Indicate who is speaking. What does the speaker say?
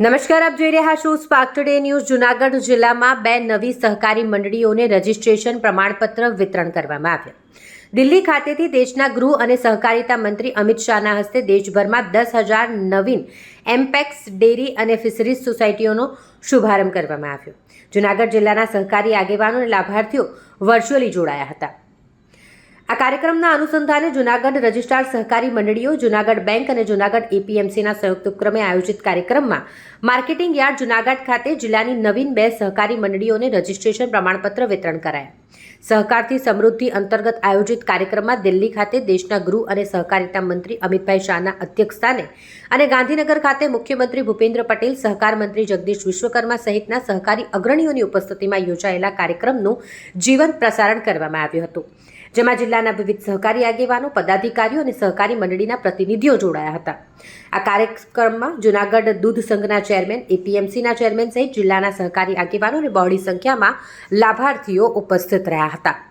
Speaker 1: નમસ્કાર, આપ જોઈ રહ્યા છો સ્પાર્ક ટુડે ન્યૂઝ જુનાગઢ જિલ્લામાં બે નવી સહકારી મંડળીઓને રજીસ્ટ્રેશન પ્રમાણપત્ર વિતરણ કરવામાં આવ્યા. દિલ્હી ખાતેથી દેશના ગૃહ અને સહકારિતા મંત્રી અમિત શાહના હસ્તે દેશભરમાં દસ હજાર નવીન એમ્પેક્સ ડેરી અને ફિશરીઝ સોસાયટીઓનો શુભારંભ કરવામાં આવ્યો. જુનાગઢ જિલ્લાના સહકારી આગેવાનો અને લાભાર્થીઓ વર્ચ્યુઅલી જોડાયા હતા. આ કાર્યક્રમના અનુસંધાને જુનાગઢ રજિસ્ટ્રાર સહકારી મંડળીઓ, જુનાગઢ બેંક અને જુનાગઢ એપીએમસીના સંયુક્ત ઉપક્રમે આયોજિત કાર્યક્રમમાં માર્કેટિંગ યાર્ડ જુનાગઢ ખાતે જિલ્લાની નવીન બે સહકારી મંડળીઓને રજીસ્ટ્રેશન પ્રમાણપત્ર વિતરણ કરાયા. સહકારથી સમૃદ્ધિ અંતર્ગત આયોજિત કાર્યક્રમમાં દિલ્હી ખાતે દેશના ગૃહ અને સહકારિતા મંત્રી અમિતભાઈ શાહના અધ્યક્ષસ્થાને અને ગાંધીનગર ખાતે મુખ્યમંત્રી ભૂપેન્દ્ર પટેલ, સહકાર મંત્રી જગદીશ વિશ્વકર્મા સહિતના સહકારી અગ્રણીઓની ઉપસ્થિતિમાં યોજાયેલા કાર્યક્રમનું જીવંત પ્રસારણ કરવામાં આવ્યું હતું. જેમાં જિલ્લાના વિવિધ સહકારી આગેવાનો, પદાધિકારીઓ અને સહકારી મંડળીના પ્રતિનિધિઓ જોડાયા હતા. આ કાર્યક્રમમાં જુનાગઢ દૂધ સંઘના ચેરમેન, એપીએમસીના ચેરમેન સહિત જિલ્લાના સહકારી આગેવાનો અને બહોળી સંખ્યામાં લાભાર્થીઓ ઉપસ્થિત રહ્યા હતા